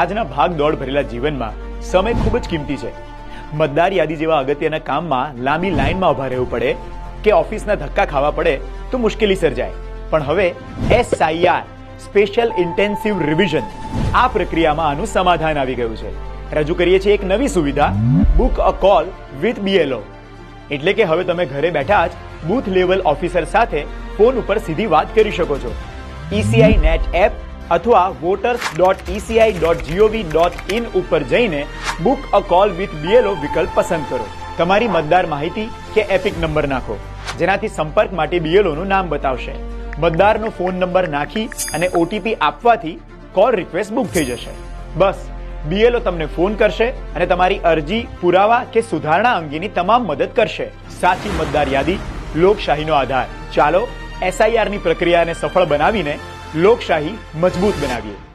આજના ભાગ દોડ ભરેલા જીવનમાં સમય ખૂબ જ કિંમતી છે. મતદાર યાદી જેવા અગત્યના કામમાં લાંબી લાઇનમાં ઊભા રહેવું પડે કે ઓફિસના ધક્કા ખાવા પડે તો મુશ્કેલી સર્જાય. પણ હવે એસઆઈઆર સ્પેશિયલ ઇન્ટેન્સિવ રિવિઝન આ પ્રક્રિયામાં આનું સમાધાન આવી ગયું છે. રજૂ કરીએ છીએ એક નવી સુવિધા book a call with BLO એટલે કે હવે તમે ઘરે બેઠા જ બૂથ લેવલ ઓફિસર સાથે ફોન ઉપર સીધી વાત કરી શકો છો. ઈસીઆઈ નેટ એપ અથવા voters dot ECI dot GOV dot in ઉપર જઈને book a call with BLO વિકલ્પ પસંદ કરો. તમારી મતદાર માહિતી કે એપિક નંબર નાખો, જેનાથી સંપર્ક માટે બીએલઓનું નામ બતાવશે. મતદારનો ફોન નંબર નાખી અને ઓટીપી આપવાથી કોલ રિક્વેસ્ટ બુક થઈ જશે. બસ બીએલઓ તમને ફોન કરશે અને તમારી અરજી, પુરાવા કે સુધારણા અંગેની તમામ મદદ કરશે. સાચી મતદાર યાદી, લોકશાહીનો આધાર. ચાલો એસઆઈઆરની પ્રક્રિયાને સફળ બનાવીને લોકશાહી મજબૂત બનાવીએ.